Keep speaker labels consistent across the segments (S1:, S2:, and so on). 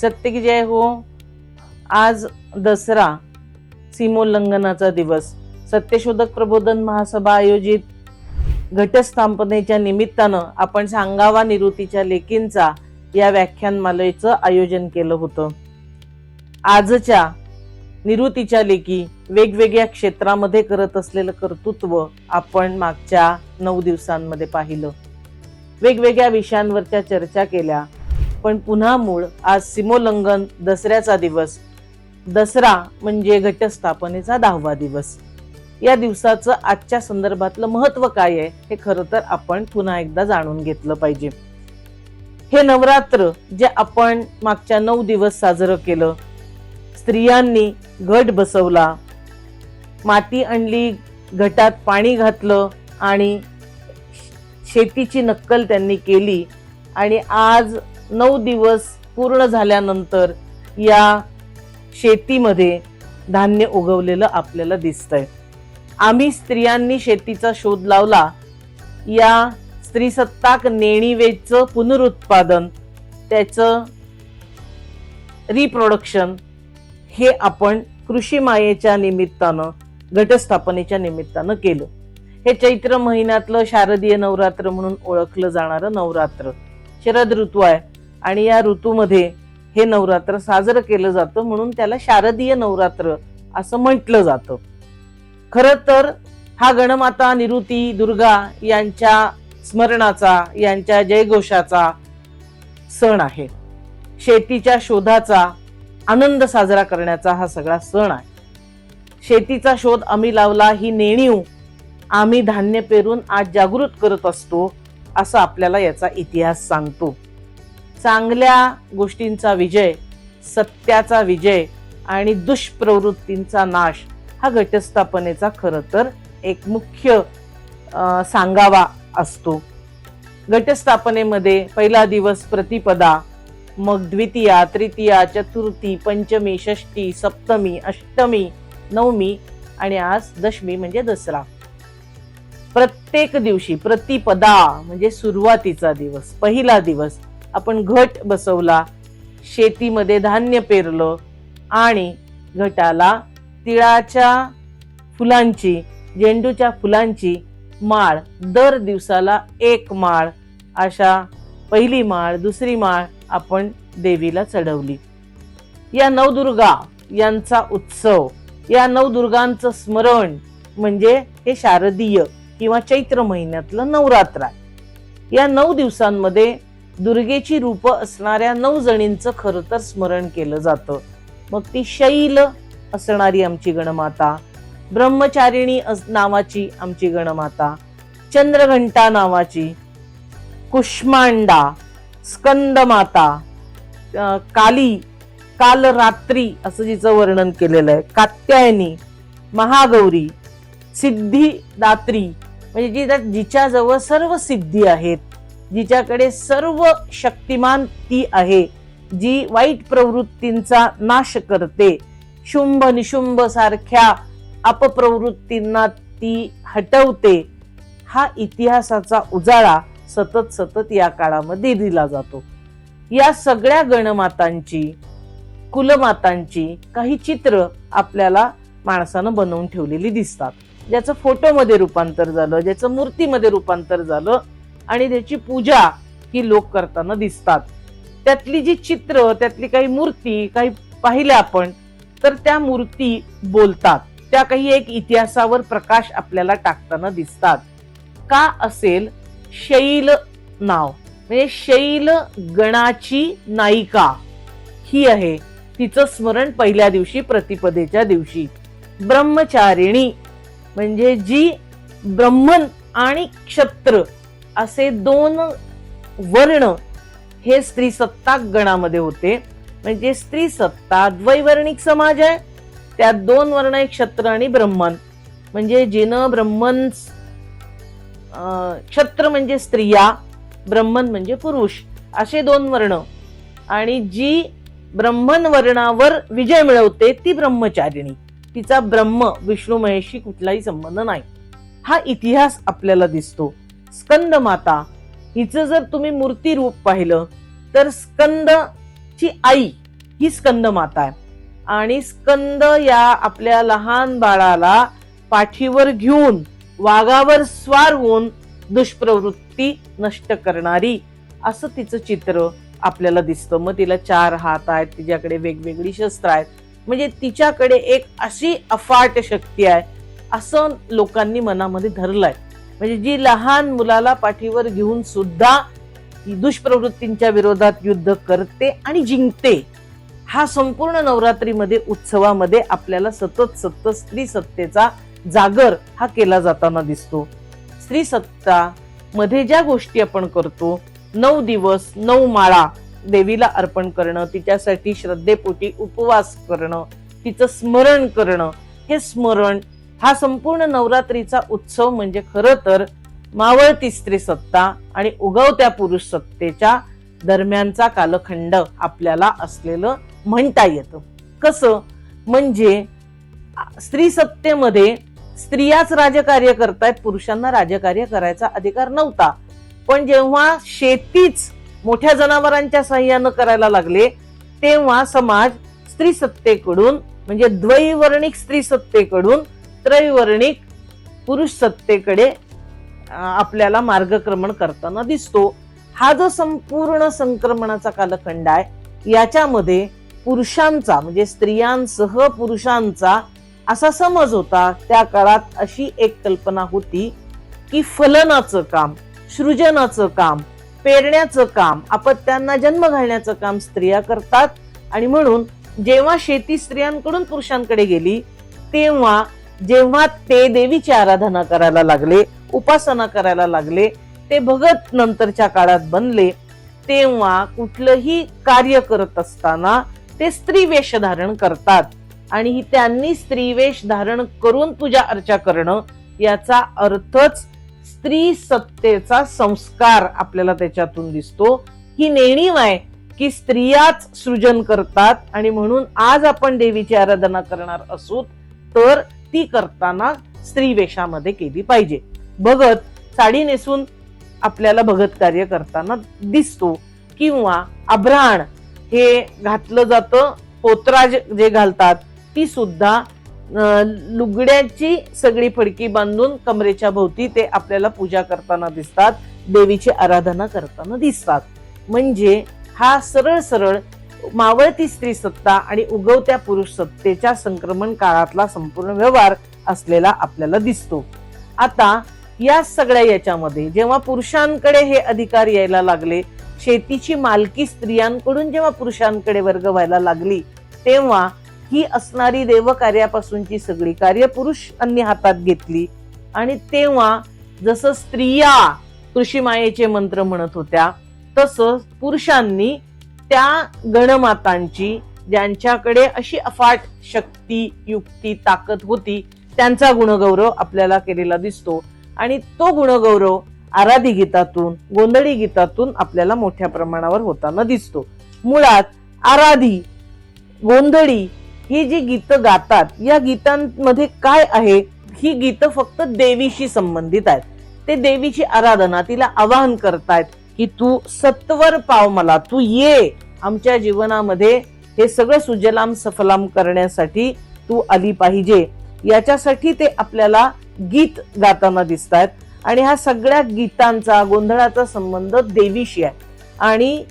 S1: सत्य की जय हो. आज दसरा सीमोल्लंघनाचा दिवस. सत्यशोधक प्रबोधन महासभा आयोजित घटस्थापनेच्या निमित्तानं आपण सांगावा निवृत्तीच्या लेकींचा या व्याख्यानमालेचं आयोजन केलं होतं. आजच्या निवृत्तीच्या लेखी वेगवेगळ्या क्षेत्रामध्ये करत असलेलं कर्तृत्व आपण मागच्या नऊ दिवसांमध्ये पाहिलं. वेगवेगळ्या विषयांवरच्या चर्चा केल्या. पण पुन्हा मूळ. आज सीमोल्लंघन दसऱ्याचा दिवस. दसरा म्हणजे घटस्थापनेचा दहावा दिवस. या दिवसाचं आजच्या संदर्भातलं महत्त्व काय आहे हे खरं तर आपण पुन्हा एकदा जाणून घेतलं पाहिजे. हे नवरात्र जे आपण मागच्या नऊ दिवस साजरं केलं स्त्रियांनी घट बसवला माती आणली घटात पाणी घातलं आणि शेतीची नक्कल त्यांनी केली आणि आज नऊ दिवस पूर्ण झाल्यानंतर या शेतीमध्ये धान्य उगवलेलं आपल्याला दिसतंय. आम्ही स्त्रियांनी शेतीचा शोध लावला. या स्त्रीसत्ताक नेणीवेचं पुनरुत्पादन त्याचं रिप्रोडक्शन हे आपण कृषी मायेच्या निमित्तानं घटस्थापनेच्या निमित्तानं केलं. हे चैत्र महिन्यातलं शारदीय नवरात्र म्हणून ओळखलं जाणारं नवरात्र. शरद ऋतू आहे. आणि या ऋतूमध्ये हे नवरात्र साजरं केलं जातं म्हणून त्याला शारदीय नवरात्र असं म्हटलं जातं. खरं तर हा गणमाता निरुती दुर्गा यांच्या स्मरणाचा यांच्या जयघोषाचा सण आहे. शेतीच्या शोधाचा आनंद साजरा करण्याचा हा सगळा सण आहे. शेतीचा शोध आम्ही लावला ही नेणीव आम्ही धान्य पेरून आज जागृत करत असतो असं आपल्याला याचा इतिहास सांगतो. चांगल्या गोष्टींचा विजय सत्याचा विजय आणि दुष्प्रवृत्तींचा नाश हा घटस्थापनेचा खरं तर एक मुख्य सांगावा असतो. घटस्थापनेमध्ये पहिला दिवस प्रतिपदा मग द्वितीया तृतीया चतुर्थी पंचमी षष्टी सप्तमी अष्टमी नवमी आणि आज दशमी म्हणजे दसरा. प्रत्येक दिवशी प्रतिपदा म्हणजे सुरुवातीचा दिवस पहिला दिवस. आपण घट बसवला शेतीमध्ये धान्य पेरलं आणि घटाला तिळाच्या फुलांची झेंडूच्या फुलांची माळ दर दिवसाला एक माळ अशा पहिली माळ दुसरी माळ आपण देवीला चढवली. या नवदुर्गा यांचा उत्सव या नवदुर्गांचं स्मरण म्हणजे हे शारदीय किंवा चैत्र महिन्यातलं नवरात्र आहे. या नऊ दिवसांमध्ये दुर्गेची रूप असणाऱ्या नऊ जणींचं खरं तर स्मरण केलं जातं. मग ती शैल असणारी आमची गणमाता ब्रह्मचारिणी अस- नावाची आमची गणमाता चंद्रघंटा नावाची कुष्मांडा स्कंदमाता काली कालरात्री असं जिचं वर्णन केलेलं आहे. कात्यायनी महागौरी सिद्धिदात्री म्हणजे जी जिच्याजवळ सर्व सिद्धी आहेत. जिच्याकडे सर्व शक्तिमान ती आहे जी वाईट प्रवृत्तींचा नाश करते. शुंभ निशुंभ सारख्या अपप्रवृत्तींना ती हटवते. हा इतिहासाचा उजाळा सतत सतत या काळामध्ये दिला जातो. या सगळ्या गणमातांची कुलमातांची काही चित्र आपल्याला माणसानं बनवून ठेवलेली दिसतात. ज्याचं फोटोमध्ये रूपांतर झालं ज्याचं मूर्तीमध्ये रूपांतर झालं आणि त्याची पूजा ही लोक करताना दिसतात. त्यातली जी चित्र त्यातली काही मूर्ती काही पाहिल्या आपण तर त्या मूर्ती बोलतात. त्या काही एक इतिहासावर प्रकाश आपल्याला टाकताना दिसतात. का असेल? शैल नाव. म्हणजे शैल गणाची नायिका ही आहे. तिचं स्मरण पहिल्या दिवशी प्रतिपदेच्या दिवशी. ब्रह्मचारिणी म्हणजे जी ब्रह्मन आणि क्षत्र असे दोन वर्ण हे स्त्री गणामध्ये होते. म्हणजे स्त्री सत्ता द्वैवर्णिक समाज आहे. त्यात दोन वर्ण आहे क्षत्र आणि ब्रह्मन. म्हणजे जिनं ब्रह्मन क्षत्र म्हणजे स्त्रिया ब्रह्मन म्हणजे पुरुष. असे दोन वर्ण. आणि जी ब्रह्मन वर्णावर विजय मिळवते ती ब्रह्मचारिणी. तिचा ब्रह्म विष्णू महेशशी कुठलाही संबंध नाही. हा इतिहास आपल्याला दिसतो. स्कंद माता हिचं जर तुम्ही मूर्ती रूप पाहिलं तर स्कंद ची आई ही स्कंद माता आहे. आणि स्कंद या आपल्या लहान बाळाला पाठीवर घेऊन वाघावर स्वार होऊन दुष्प्रवृत्ती नष्ट करणारी असं तिचं चित्र आपल्याला दिसतं. मग तिला चार हात आहेत तिच्याकडे वेगवेगळी शस्त्र आहेत. म्हणजे तिच्याकडे एक अशी अफाट शक्ती आहे असं लोकांनी मनामध्ये धरलंय. म्हणजे जी लहान मुलाला पाठीवर घेऊन सुद्धा दुष्प्रवृत्तींच्या विरोधात युद्ध करते आणि जिंकते हा संपूर्ण नवरात्रीमध्ये उत्सवामध्ये आपल्याला सतत सतत स्त्री सत्तेचा जागर हा केला जाताना दिसतो. स्त्री सत्ता मध्ये ज्या गोष्टी आपण करतो नऊ दिवस नऊ माळा देवीला अर्पण करणं तिच्यासाठी श्रद्धेपोटी उपवास करणं तिचं स्मरण करणं हे स्मरण हा संपूर्ण नवरात्रीचा उत्सव म्हणजे खरं तर मावळती स्त्री सत्ता आणि उगवत्या पुरुष सत्तेच्या दरम्यानचा कालखंड आपल्याला असलेलं म्हणता येतं. कसं? म्हणजे स्त्री सत्तेमध्ये स्त्रियाच राजकार्य करतायत पुरुषांना राजकार्य करायचा अधिकार नव्हता. पण जेव्हा शेतीच मोठ्या जनावरांच्या सहाय्यानं करायला लागले तेव्हा समाज स्त्री सत्तेकडून म्हणजे द्वैवर्णिक स्त्री सत्तेकडून त्रैवर्णिक पुरुष सत्तेकडे आपल्याला मार्गक्रमण करताना दिसतो. हा जो संपूर्ण संक्रमणाचा कालखंड आहे याच्यामध्ये पुरुषांचा म्हणजे स्त्रियांसह पुरुषांचा असा समज होता. त्या काळात अशी एक कल्पना होती की फलनाचं काम सृजनाचं काम पेरण्याचं काम अपत्यांना जन्म घालण्याचं काम स्त्रिया करतात. आणि म्हणून जेव्हा शेती स्त्रियांकडून पुरुषांकडे गेली तेव्हा जेव्हा ते देवीची आराधना करायला लागले उपासना करायला लागले ते भगत नंतरच्या काळात बनले तेव्हा कुठलंही कार्य करत असताना ते स्त्री वेश धारण करतात. आणि ही त्यांनी स्त्रीवेश धारण करून पूजा अर्चा करणं याचा अर्थच स्त्री सत्तेचा संस्कार आपल्याला त्याच्यातून दिसतो. ही नेणीव आहे की स्त्रियाच सृजन करतात आणि म्हणून आज आपण देवीची आराधना करणार असू तर ती करताना स्त्री वेशामध्ये केली पाहिजे. भगत साडी नेसून आपल्याला भगत कार्य करताना दिसतो किंवा अभ्राण हे घातलं जातं पोत्रा जे घालतात ती सुद्धा लुगड्याची सगळी फडकी बांधून कमरेच्या भोवती ते आपल्याला पूजा करताना दिसतात देवीची आराधना करताना दिसतात. म्हणजे हा सरळ सरळ मावळती स्त्री सत्ता आणि उगवत्या पुरुष सत्तेच्या संक्रमण काळातला संपूर्ण व्यवहार असलेला आपल्याला दिसतो. आता या सगळ्या याच्यामध्ये जेव्हा पुरुषांकडे हे अधिकार यायला लागले शेतीची मालकी स्त्रियांकडून जेव्हा पुरुषांकडे वर्ग व्हायला लागली तेव्हा ही असणारी देवकार्यापासूनची सगळी कार्य पुरुषांनी हातात घेतली आणि तेव्हा जसं स्त्रिया कृषी मायेचे मंत्र म्हणत होत्या तसं पुरुषांनी त्या गणमातांची ज्यांच्याकडे अशी अफाट शक्ती युक्ती ताकद होती त्यांचा गुणगौरव आपल्याला केलेला दिसतो. आणि तो गुणगौरव आराधी गीतातून गोंधळी गीतातून आपल्याला मोठ्या प्रमाणावर होताना दिसतो. मुळात आराधी गोंधळी ही जी गीतं गातात या गीतांमध्ये काय आहे? ही गीतं फक्त देवीशी संबंधित आहेत. ते देवीची आराधना तिला आवाहन करतायत. की तू सत्वर पाव मला तू ये आमच्या जीवनामध्ये. हे सगळं सुजलाम सफलाम करण्यासाठी तू आली पाहिजे. याच्यासाठी ते आपल्याला गीत गाताना दिसत आहेत आणि हा सगळ्या गीतांचा गोंधळाचा संबंध देवीशी आहे. आणि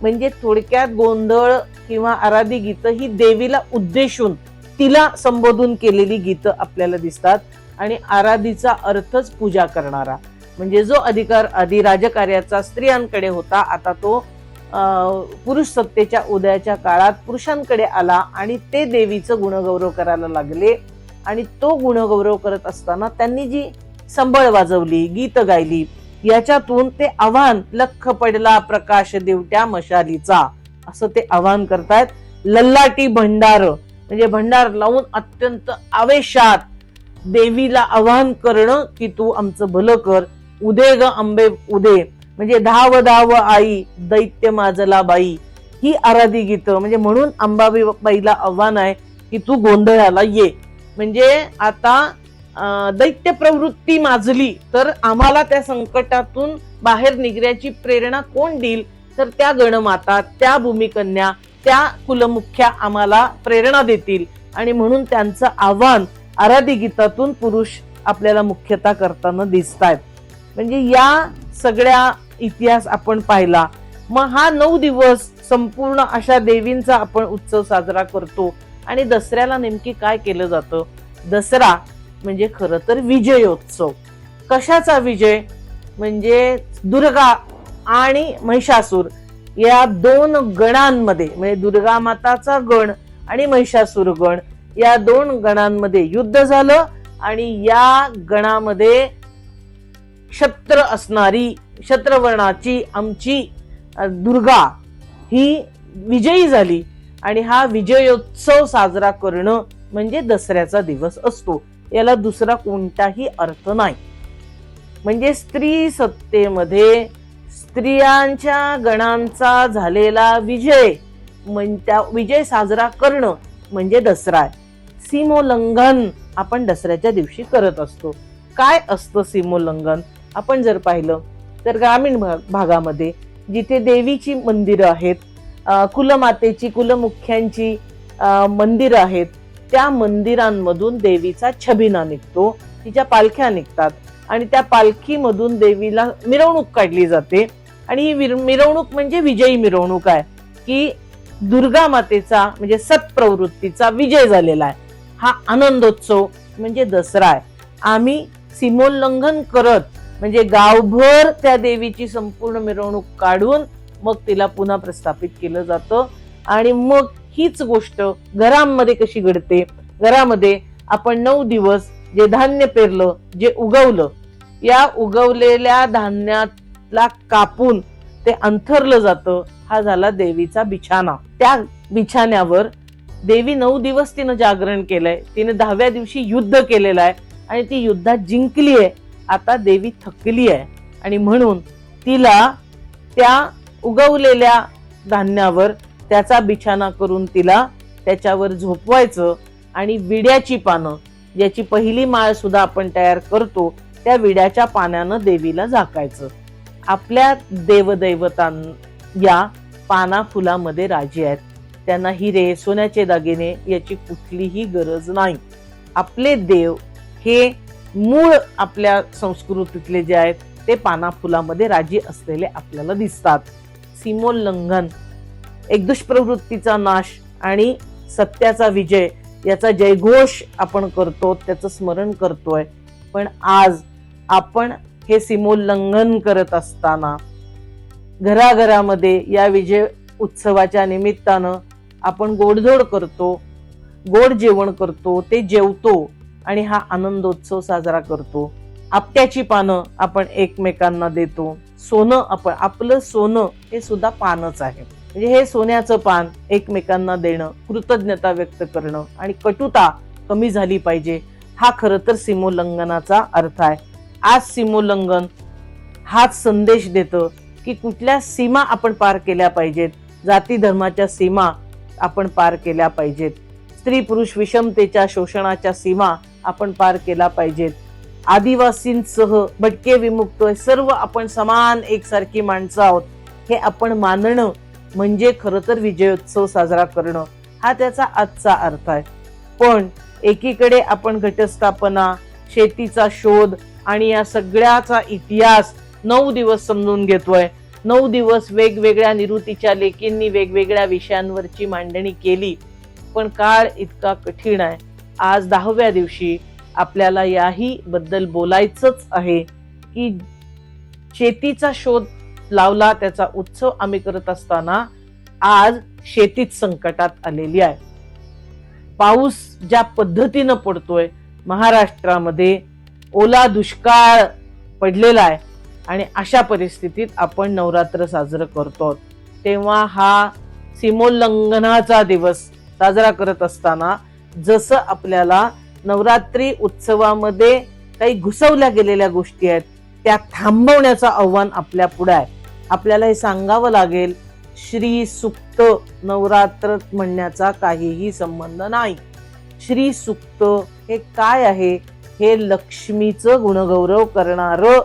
S1: म्हणजे थोडक्यात गोंधळ किंवा आराधी गीतं ही देवीला उद्देशून तिला संबोधून केलेली गीतं आपल्याला दिसतात. आणि आराधीचा अर्थच पूजा करणारा. म्हणजे जो अधिकार आधी राजकार्याचा स्त्रियांकडे होता आता तो पुरुष सत्तेच्या उदयाच्या काळात पुरुषांकडे आला आणि ते देवीचं गुणगौरव करायला लागले. आणि तो गुणगौरव करत असताना त्यांनी जी संबळ वाजवली गीत गायली याच्यातून ते आव्हान लख पडला प्रकाश देवट्या मशालीचा असं ते आव्हान करतायत. लल्लाटी भंडार म्हणजे भंडार लावून अत्यंत आवेशात देवीला आवाहन करणं की तू आमचं भलं कर. उदे ग आंबे उदे. म्हणजे धाव धाव आई दैत्य माजला बाई. ही आराधी गीतं. म्हणजे म्हणून अंबाबाई बाईला आव्हान आहे की तू गोंधळाला ये. म्हणजे आता दैत्य प्रवृत्ती माजली तर आम्हाला त्या संकटातून बाहेर निघण्याची प्रेरणा कोण देईल? तर त्या गणमाता त्या भूमिकन्या त्या कुलमुख्या आम्हाला प्रेरणा देतील. आणि म्हणून त्यांचं आव्हान आराधी गीतातून पुरुष आपल्याला मुख्यता करताना दिसत आहेत म्हणजे या सगळ्या इतिहास आपण पाहिला. मग हा नऊ दिवस संपूर्ण अशा देवींचा आपण उत्सव साजरा करतो. आणि दसऱ्याला नेमकी काय केलं जातं? दसरा म्हणजे खरं तर विजयोत्सव. कशाचा विजय? म्हणजे दुर्गा आणि महिषासूर या दोन गणांमध्ये म्हणजे दुर्गा माताचा गण आणि महिषासूर गण या दोन गणांमध्ये युद्ध झालं आणि या गणामध्ये क्षत्र असणारी क्षत्रवर्णाची आमची दुर्गा ही विजयी झाली आणि हा विजयोत्सव साजरा करणं म्हणजे दसऱ्याचा दिवस असतो. याला दुसरा कोणताही अर्थ नाही. म्हणजे स्त्री सत्तेमध्ये स्त्रियांच्या गणांचा झालेला विजय म्हण- त्या विजय साजरा करणं म्हणजे दसरा आहे. सीमोल्लंघन आपण दसऱ्याच्या दिवशी करत असतो. काय असतं सीमोल्लंघन? आपण जर पाहिलं तर ग्रामीण भाग- भागामध्ये जिथे देवीची मंदिरं आहेत कुलमातेची कुलमुख्यांची मंदिरं आहेत त्या मंदिरांमधून देवीचा छबिना निघतो तिच्या पालख्या निघतात आणि त्या पालखीमधून देवीला मिरवणूक काढली जाते. आणि ही विर- मिरवणूक म्हणजे विजयी मिरवणूक आहे की दुर्गा मातेचा म्हणजे सत्प्रवृत्तीचा विजय झालेला आहे. हा आनंदोत्सव म्हणजे दसरा आहे. आम्ही सीमोल्लंघन करत म्हणजे गावभर त्या देवीची संपूर्ण मिरवणूक काढून मग तिला पुन्हा प्रस्थापित केलं जातं. आणि मग हीच गोष्ट घरांमध्ये कशी घडते? घरामध्ये आपण नऊ दिवस जे धान्य पेरलं जे उगवलं या उगवलेल्या धान्याला कापून ते अंथरलं जातं. हा झाला देवीचा बिछाना. त्या बिछाण्यावर देवी नऊ दिवस तिनं जागरण केलंय. तिने दहाव्या दिवशी युद्ध केलेलं आहे. आणि ती युद्धात जिंकली आहे आता देवी थकली आहे आणि म्हणून तिला त्या उगवलेल्या धान्यावर त्याचा बिछाना करून तिला त्याच्यावर झोपवायचं आणि विड्याची पानं ज्याची पहिली माळ सुद्धा आपण तयार करतो त्या विड्याच्या पाण्यानं देवीला झाकायचं. आपल्या देवदैवतां या पाना फुलामध्ये राजी आहेत. त्यांना हिरे सोन्याचे दागिने याची कुठलीही गरज नाही. आपले देव हे मूळ आपल्या संस्कृतीतले जे आहेत ते पाना फुलामध्ये राजी असलेले आपल्याला दिसतात. सीमोल्लंघन एक दुष्प्रवृत्तीचा नाश आणि सत्याचा विजय याचा जयघोष आपण करतो त्याचं स्मरण करतोय. पण आज आपण हे सीमोल्लंघन करत असताना घराघरामध्ये या विजय उत्सवाच्या निमित्तानं आपण गोडधोड करतो गोड जेवण करतो ते जेवतो आणि हा आनंदोत्सव साजरा करतो. आपट्याची पानं आपण एकमेकांना देतो. सोनं आपण आपलं सोनं हे सुद्धा पानच आहे. म्हणजे हे सोन्याचं पान एकमेकांना देणं कृतज्ञता व्यक्त करणं आणि कटुता कमी झाली पाहिजे हा खरं तर सीमोल्लंघनाचा अर्थ आहे. आज सीमोल्लंघन हाच संदेश देतं की कुठल्या सीमा आपण पार केल्या पाहिजेत. जाती धर्माच्या सीमा आपण पार केल्या पाहिजेत. स्त्री पुरुष विषमतेच्या शोषणाच्या सीमा आपण पार केला पाहिजेत. आदिवासींसह भटके विमुक्त सर्व आपण समान एकसारखी माणसं आहोत. हे आपण मानणं म्हणजे खरं तर विजयोत्सव साजरा करणं. हा त्याचा आजचा अर्थ आहे. पण एकीकडे आपण घटस्थापना शेतीचा शोध आणि या सगळ्याचा इतिहास नऊ दिवस समजून घेतोय. नऊ दिवस वेगवेगळ्या निवृत्तीच्या लेखींनी वेगवेगळ्या विषयांवरची मांडणी केली. पण काळ इतका कठीण आहे. आज दहाव्या दिवशी आपल्याला याही बद्दल बोलायचंच आहे की शेतीचा शोध लावला त्याचा उत्सव आम्ही करत असताना आज शेतीच संकटात आलेली आहे. पाऊस ज्या पद्धतीनं पडतोय महाराष्ट्रामध्ये ओला दुष्काळ पडलेला आहे आणि अशा परिस्थितीत आपण नवरात्र साजरं करतो. तेव्हा हा सीमोल्लंघनाचा दिवस साजरा करत असताना जसं आपल्याला नवरात्री उत्सवामध्ये काही घुसवल्या गेलेल्या गोष्टी आहेत त्या थांबवण्याचं आव्हान आपल्या पुढे आहे. आपल्याला हे सांगावं लागेल श्री सुक्त नवरात्र म्हणण्याचा काहीही संबंध नाही. श्री सुक्त हे काय आहे? हे लक्ष्मीचं गुणगौरव करणारं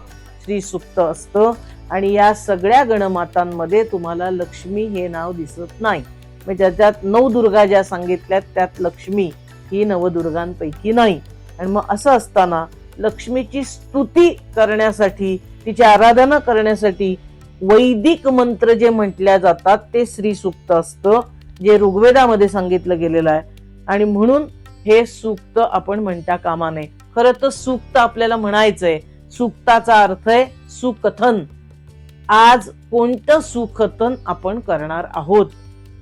S1: श्री सुक्त असतं आणि या सगळ्या गणमातांमध्ये तुम्हाला लक्ष्मी हे नाव दिसत नाही. म्हणजे त्यात नवदुर्गा ज्या सांगितल्यात त्यात लक्ष्मी. ही नवदुर्गांपैकी नाही. आणि मग असं असताना लक्ष्मीची स्तुती करण्यासाठी तिची आराधना करण्यासाठी वैदिक मंत्र जे म्हटल्या जातात ते श्री सुक्त असतं जे ऋग्वेदामध्ये सांगितलं गेलेलं आहे. आणि म्हणून हे सूक्त आपण म्हणता कामा नये. खरं तर सूक्त आपल्याला म्हणायचंय. सुक्ताचा अर्थ आहे सुकथन. आज कोणतं सुकथन आपण करणार आहोत?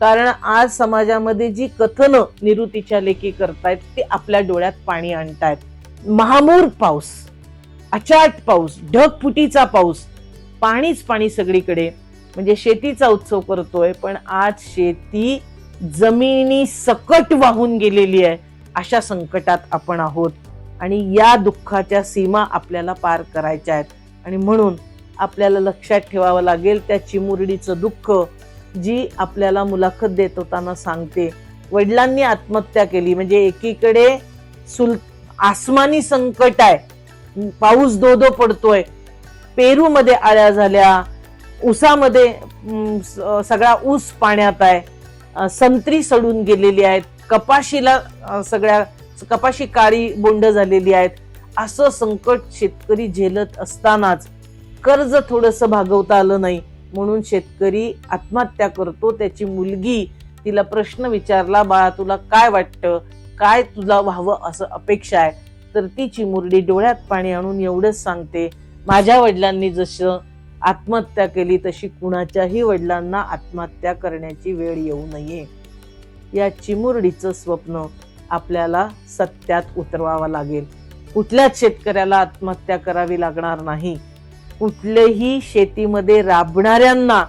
S1: कारण आज समाजामध्ये जी कथनं निरुतीच्या लेखी करतायत ते आपल्या डोळ्यात पाणी आणतायत. महामूर पाऊस अचाट पाऊस ढगफुटीचा पाऊस पाणीच पाणी सगळीकडे. म्हणजे शेतीचा उत्सव करतोय पण आज शेती जमिनी सकट वाहून गेलेली आहे अशा संकटात आपण आहोत. आणि या दुःखाच्या सीमा आपल्याला पार करायच्या आहेत. आणि म्हणून आपल्याला लक्षात ठेवावं लागेल त्या चिमुरडीचं दुःख जी आपल्याला मुलाखत देत होताना सांगते वडिलांनी आत्महत्या केली म्हणजे एकीकडे सुल आसमानी संकट आहे पाऊस दो दो पडतोय पेरूमध्ये आळ्या झाल्या ऊसामध्ये सगळा ऊस पाण्यात आहे संत्री सडून गेलेली आहेत कपाशीला सगळ्या कपाशी काळी बोंड झालेली आहेत असं संकट शेतकरी झेलत असतानाच कर्ज थोडंसं भागवता आलं नाही. म्हणून शेतकरी आत्महत्या करतो त्याची मुलगी तिला प्रश्न विचारला बाळा तुला काय वाटतं? काय तुला व्हावं असं अपेक्षा आहे? तर ती चिमुरडी डोळ्यात पाणी आणून एवढंच सांगते माझ्या वडिलांनी जसं आत्महत्या केली तशी कुणाच्याही वडिलांना आत्महत्या करण्याची वेळ येऊ नये. या चिमुरडीचं स्वप्न आपल्याला सत्यात उतरवावं लागेल. कुठल्याच शेतकऱ्याला आत्महत्या करावी लागणार नाही. कुठलेही शेतीमध्ये राबणाऱ्यांना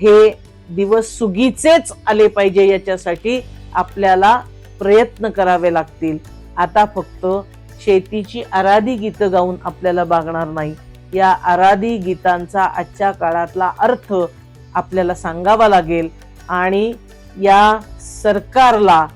S1: हे दिवस सुगीचेच आले पाहिजे याच्यासाठी आपल्याला प्रयत्न करावे लागतील. आता फक्त शेतीची आराधी गीतं गाऊन आपल्याला बागणार नाही. या आराधी गीतांचा आजच्या काळातला अर्थ आपल्याला सांगावा लागेल आणि या सरकारला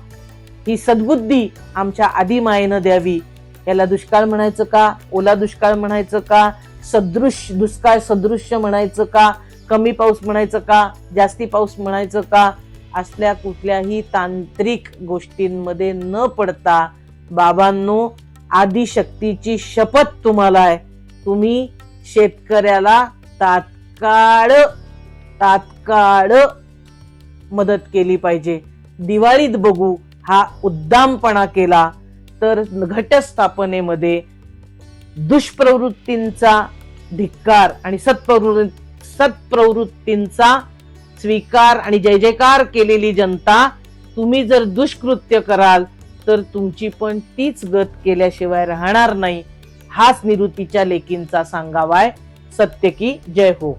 S1: ही सद्बुद्धी आमच्या आदिमायेनं द्यावी. याला दुष्काळ म्हणायचं का? ओला दुष्काळ म्हणायचं का? सदृश दुष्काळ सदृश्य म्हणायचं का? कमी पाऊस म्हणायचं का? जास्ती पाऊस म्हणायचं का? असल्या कुठल्याही तांत्रिक गोष्टींमध्ये न पडता बाबांनो आदिशक्तीची शपथ तुम्हाला आहे. तुम्ही शेतकऱ्याला तात्काळ तात्काळ मदत केली पाहिजे. दिवाळीत बघू हा उद्दामपणा केला तर घटस्थापनेमध्ये दुष्प्रवृत्तींचा धिक्कार आणि सत्प्रवृ सत्प्रवृत्तींचा स्वीकार आणि जय जयकार केलेली जनता तुम्ही जर दुष्कृत्य कराल तर तुमची पण तीच गत केल्याशिवाय राहणार नाही. हाच निवृत्तीच्या लेकींचा सांगावाय सत्य की जय हो.